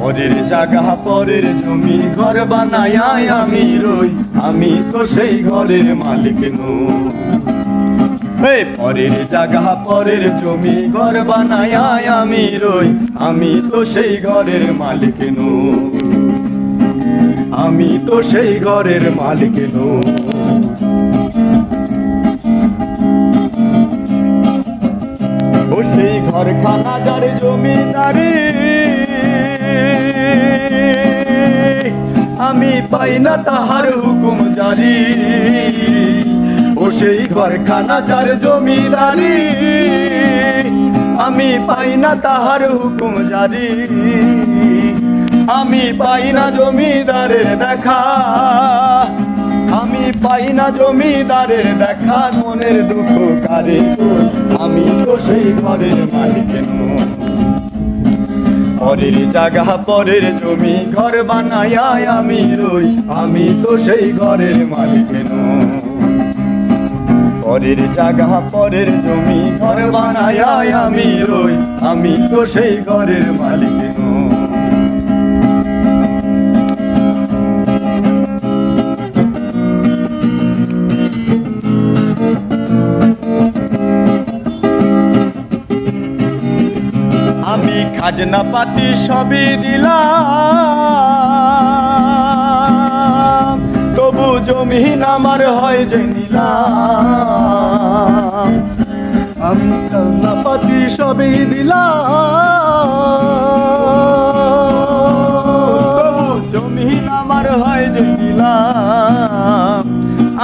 পরের জাগা পরের জমি, ঘর বানায় আমি রই। আমি তো সেই ঘরের মালিক নই। পরের জাগা পরের জমি, ঘর বানায় আমি রই। আমি তো সেই ঘরের মালিক নই। আমি তো সেই ঘরের মালিক নই। ও সেই ঘরখানা যার জমিদারি পাই না তাহার হুকুম জারি ও সেই ঘরখানা যার জমিদারি আমি পাই না তাহার হুকুম জারি আমি পাই না জমিদারের দেখা। আমি পাই না জমিদারের দেখা, মনের দুঃখ কারে আমি তো সেই ঘরের মালিক নই। পরের জায়গা পরের জমি, ঘর বানায় আমি রই আমি তো সেই ঘরের মালিক নই। পরের জায়গা পরের জমি, ঘর বানায় আমি রই আমি তো সেই ঘরের মালিক নই। খাজনা পাতি সবই দিলাম। তবু জমিন আমার হয় যে নিলাম। আমি খাজনা পাতি সবই দিলাম। তবু জমিন আমার হয় যে নিলাম।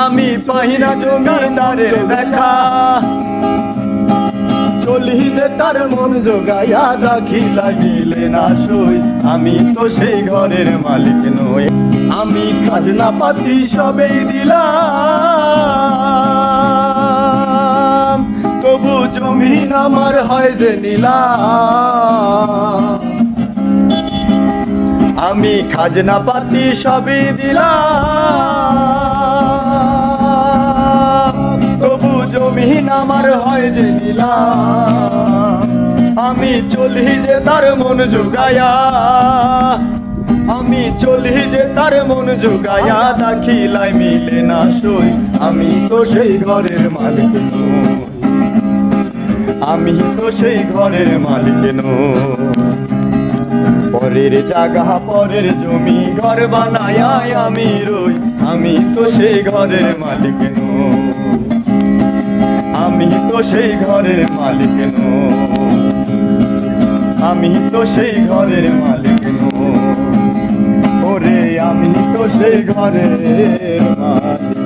আমি পাই না জমিদারের দেখা। চলি যে তার মন জোগাইয়া রাখি লাগিলে না সই। আমি তো সেই ঘরের মালিক নই। আমি খাজনা পাতি সবেই দিলাম। তবু জমিন আমার হয় যে নিলাম। আমি খাজনা পাতি সবই দিলাম। আমার হয় যে নিলাম আমি চলি যে তার মন যোগায়া আমি চলি যে তার মন জোগায়া দাখিলাই মিলে না সই। আমি তো সেই ঘরের মালিক নই। আমি তো সেই ঘরের মালিক নই। পরের জায়গা, পরের জমি, ঘর বানায় আমি রই। আমি তো সেই ঘরের মালিক নই। সেই ঘরের মালিক নো আমি তো সেই ঘরের মালিক নো ওরে, আমি তো সেই ঘরের মালিক